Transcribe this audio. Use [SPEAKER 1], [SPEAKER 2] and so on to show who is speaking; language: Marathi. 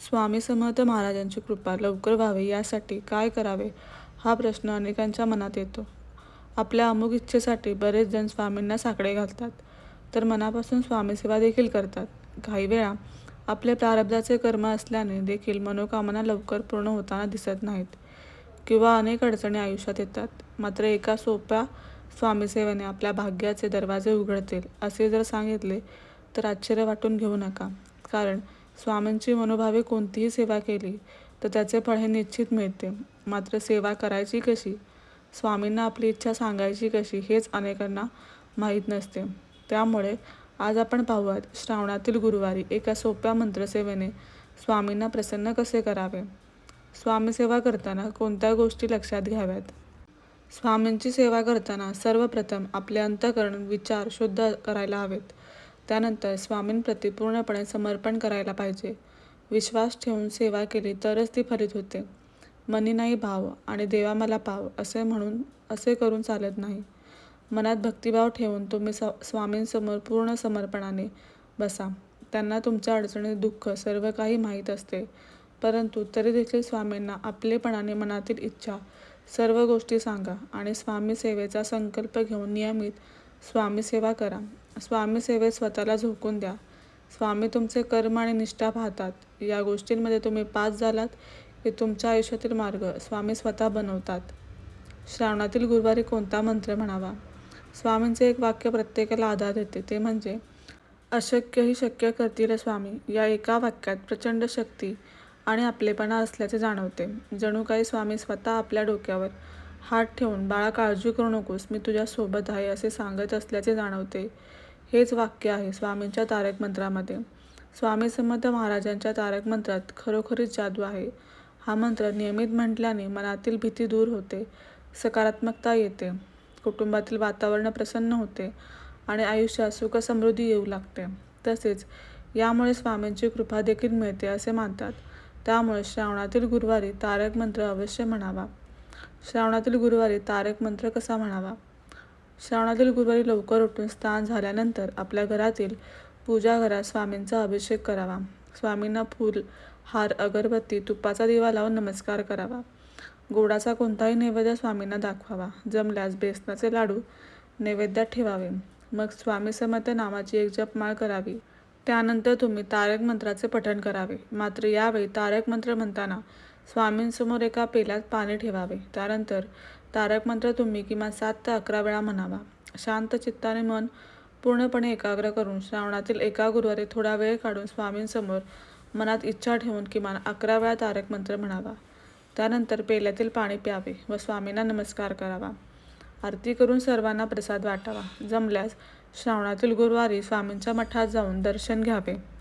[SPEAKER 1] स्वामी समर्थ महाराजांची कृपा लवकर व्हावी यासाठी काय करावे हा प्रश्न अनेकांच्या मनात येतो. आपल्या अमुक इच्छेसाठी बरेच जण स्वामींना साकडे घालतात तर मनापासून स्वामीसेवा देखील करतात. काही वेळा आपले प्रारब्धाचे कर्म असल्याने देखील मनोकामना लवकर पूर्ण होताना दिसत नाहीत किंवा अनेक अडचणी आयुष्यात येतात. मात्र एका सोप्या स्वामीसेवेने आपल्या भाग्याचे दरवाजे उघडतील असे जर सांगितले तर आश्चर्य वाटून घेऊ नका. कारण स्वामींची मनोभावे कोणतीही सेवा केली तर त्याचे फळ हे निश्चित मिळते. मात्र सेवा करायची कशी, स्वामींना आपली इच्छा सांगायची कशी हेच अनेकांना माहीत नसते. त्यामुळे आज आपण पाहूयात श्रावणातील गुरुवारी एका सोप्या मंत्रसेवेने स्वामींना प्रसन्न कसे करावे. स्वामीसेवा करताना कोणत्या गोष्टी लक्षात घ्याव्यात. स्वामींची सेवा करताना सर्वप्रथम आपले अंतःकरण विचार शुद्ध करायला हवेत. त्यानंतर स्वामींप्रती पूर्णपणे समर्पण करायला पाहिजे. विश्वास ठेवून सेवा केली तरच ती फलित होते. मनी नाही भाव आणि देवा मला पाव असे म्हणून असे करून चालत नाही. मनात भक्तिभाव ठेवून तुम्ही स स्वामींसमोर पूर्ण समर्पणाने बसा. त्यांना तुमच्या अडचणी दुःख सर्व काही माहीत असते परंतु तरी देखील स्वामींना आपलेपणाने मनातील इच्छा सर्व गोष्टी सांगा आणि स्वामी सेवेचा संकल्प घेऊन नियमित स्वामीसेवा करा. स्वामीसेवेत स्वतःला झोकून द्या. स्वामी तुमचे कर्म आणि निष्ठा पाहतात. या गोष्टींमध्ये तुम्ही पास झालात की तुमच्या आयुष्यातील मार्ग स्वामी स्वतः बनवतात. श्रावणातील गुरुवारी कोणता मंत्र म्हणावा. स्वामींचे एक वाक्य प्रत्येकाला आधार देते ते म्हणजे अशक्यही शक्य करतील स्वामी. या एका वाक्यात प्रचंड शक्ती आणि आपलेपणा असल्याचे जाणवते. जणू काही स्वामी स्वतः आपल्या डोक्यावर हात ठेवून बाळा काळजी करू नकोस मी तुझ्यासोबत आहे असे सांगत असल्याचे जाणवते. हेच वाक्य आहे स्वामींच्या तारक मंत्रामध्ये. स्वामी समर्थ महाराजांच्या तारक मंत्रात खरोखरीच जादू आहे. हा मंत्र नियमित म्हटल्याने मनातील भीती दूर होते, सकारात्मकता येते, कुटुंबातील वातावरण प्रसन्न होते आणि आयुष्यात सुखसमृद्धी येऊ लागते. तसेच यामुळे स्वामींची कृपा देखील मिळते असे मानतात. त्यामुळे श्रावणातील गुरुवारी तारक मंत्र अवश्य म्हणावा. श्रावणातील गुरुवारी तारक मंत्र कसा म्हणावा. श्रावणातील गुरुवारी लवकर उठून स्नान झाल्यानंतर आपल्या घरातील पूजाघरात स्वामींचा अभिषेक करावा. स्वामींना फूल, हार, अगरबत्ती, तुपाचा दिवा लावून नमस्कार करावा. गोडाचा कोणताही नैवेद्य स्वामींना दाखवावा. जमल्यास बेसनाचे लाडू नैवेद्यात ठेवावे. मग स्वामी समर्थ नावाची एक जपमाळ करावी. त्यानंतर तुम्ही तारक मंत्राचे पठण करावे. मात्र यावेळी तारक मंत्र म्हणताना स्वामींसमोर एका पेल्यात पाणी ठेवावे. त्यानंतर तारक मंत्र तुम्ही किमान सात ते अकरा वेळा म्हणावा. शांत चित्ताने मन पूर्णपणे एकाग्र करून श्रावणातील एका गुरुवारी थोडा वेळ काढून स्वामींसमोर मनात इच्छा ठेवून किमान अकरा वेळा तारक मंत्र म्हणावा. त्यानंतर पेल्यातील पाणी प्यावे व स्वामींना नमस्कार करावा. आरती करून सर्वांना प्रसाद वाटावा. जमल्यास श्रावणातील गुरुवारी स्वामींच्या मठात जाऊन दर्शन घ्यावे.